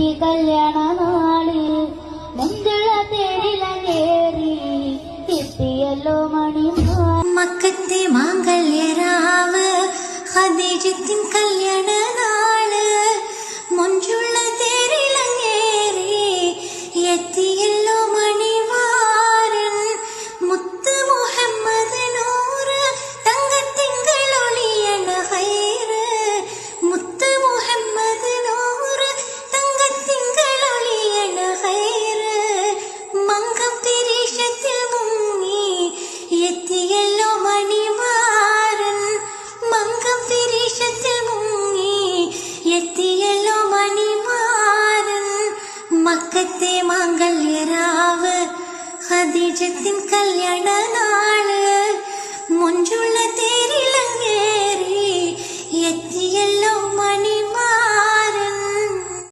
എത്തി കല്യാണ നാളിൽ മുന്തുള്ള തേരിലങ്ങേറി കിട്ടിയല്ലോ മണിമാ. മക്കത്തെ മാംഗല്യരാവ് ഹദീജത്തിൻ കല്യാണ മക്കത്തെ മാംഗല്യരാവ് ഖദീജത്തിൻ കല്യാണ നാൾ